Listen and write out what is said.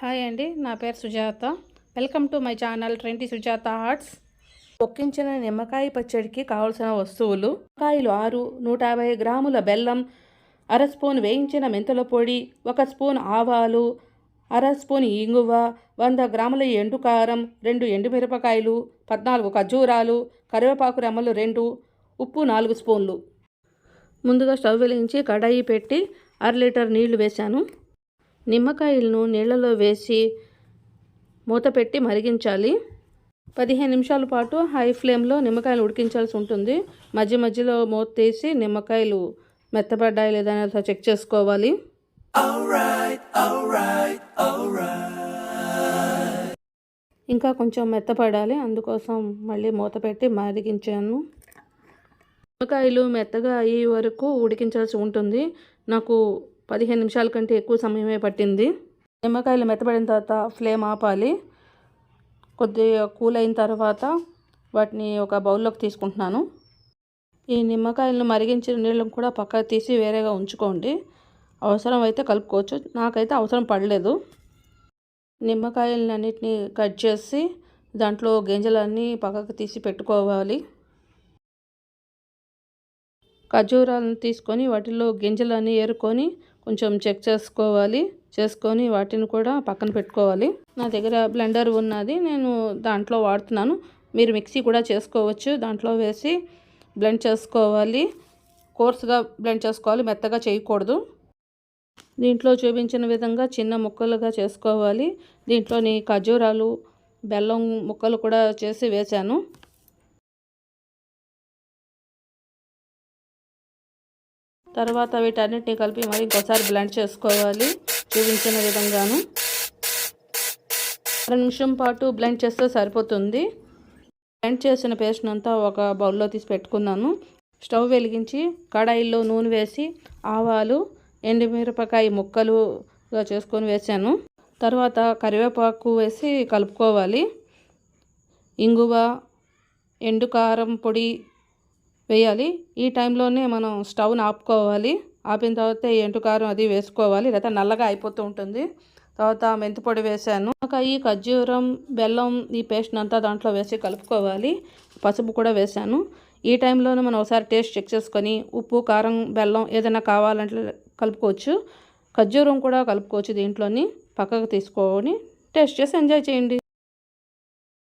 Hi అండి నా పేరు Sujatha. Welcome to my channel twenty Sujatha arts పొక్కించిన నిమ్మకాయ పచ్చడికి కావలసిన వస్తువులు నిమ్మకాయలు ఆరు నూట యాభై గ్రాముల బెల్లం అర స్పూన్ వేయించిన మెంతుల పొడి ఒక స్పూన్ ఆవాలు అర స్పూన్ ఇంగువ వంద గ్రాముల ఎండు కారం రెండు ఎండుమిరపకాయలు పద్నాలుగు ఖర్జూరాలు కరివేపాకు రెమ్మలు రెండు ఉప్పు నాలుగు స్పూన్లు. ముందుగా స్టవ్ వెలిగించి కడాయి పెట్టి అర లీటర్ నీళ్ళు వేశాను. నిమ్మకాయలను నీళ్ళలో వేసి మూత పెట్టి మరిగించాలి. పదిహేను నిమిషాల పాటు హై ఫ్లేమ్లో నిమ్మకాయలు ఉడికించాల్సి ఉంటుంది. మధ్య మధ్యలో మూత తీసి నిమ్మకాయలు మెత్తబడ్డాయి లేదా చెక్ చేసుకోవాలి. ఇంకా కొంచెం మెత్తపడాలి. అందుకోసం మళ్ళీ మూత పెట్టి మరిగించాను. నిమ్మకాయలు మెత్తగా అయ్యే వరకు ఉడికించాల్సి ఉంటుంది. నాకు పదిహేను నిమిషాల కంటే ఎక్కువ సమయమే పట్టింది. నిమ్మకాయలు మెత్తబడిన తర్వాత ఫ్లేమ్ ఆపాలి. కొద్దిగా కూల్ అయిన తర్వాత వాటిని ఒక బౌల్లోకి తీసుకుంటున్నాను. ఈ నిమ్మకాయలను మరిగించిన నీళ్ళను కూడా పక్కకు తీసి వేరేగా ఉంచుకోండి. అవసరం అయితే కలుపుకోవచ్చు. నాకైతే అవసరం పడలేదు. నిమ్మకాయలన్నిటిని కట్ చేసి దాంట్లో గింజలన్నీ పక్కకు తీసి పెట్టుకోవాలి. ఖర్జూరాలను తీసుకొని వాటిలో గింజలన్నీ ఏరుకొని కొంచెం చెక్ చేసుకోవాలి. చేసుకొని వాటిని కూడా పక్కన పెట్టుకోవాలి. నా దగ్గర బ్లెండర్ ఉన్నది. నేను దాంట్లో వాడుతున్నాను. మీరు మిక్సీ కూడా చేసుకోవచ్చు. దాంట్లో వేసి బ్లెండ్ చేసుకోవాలి. కోర్స్గా బ్లెండ్ చేసుకోవాలి. మెత్తగా చేయకూడదు. దీంట్లో చూపించిన విధంగా చిన్న ముక్కలుగా చేసుకోవాలి. దీంట్లోని ఖర్జూరాలు బెల్లం ముక్కలు కూడా చేసి వేశాను. తర్వాత వీటన్నిటిని కలిపి మరి ఇంకోసారి బ్లెండ్ చేసుకోవాలి. చూపించిన విధంగాను. అర నిమిషం పాటు బ్లెండ్ చేస్తే సరిపోతుంది. బ్లెండ్ చేసిన పేస్ట్ అంతా ఒక బౌల్లో తీసి పెట్టుకున్నాను. స్టవ్ వెలిగించి కడాయిల్లో నూనె వేసి ఆవాలు ఎండుమిరపకాయ ముక్కలుగా చేసుకొని వేసాను. తర్వాత కరివేపాకు వేసి కలుపుకోవాలి. ఇంగువ ఎండు కారం పొడి వేయాలి. ఈ టైంలోనే మనం స్టవ్ని ఆపుకోవాలి. ఆపిన తర్వాత ఎంటుకారం అది వేసుకోవాలి. లేదా నల్లగా అయిపోతూ ఉంటుంది. తర్వాత మెంతి పొడి వేసాను. ఈ ఖర్జూరం బెల్లం ఈ పేస్ట్ అంతా దాంట్లో వేసి కలుపుకోవాలి. పసుపు కూడా వేసాను. ఈ టైంలోనే మనం ఒకసారి టేస్ట్ చెక్ చేసుకొని ఉప్పు కారం బెల్లం ఏదైనా కావాలంటే కలుపుకోవచ్చు. ఖర్జూరం కూడా కలుపుకోవచ్చు దీంట్లోని. పక్కకు తీసుకొని టేస్ట్ చేసి ఎంజాయ్ చేయండి.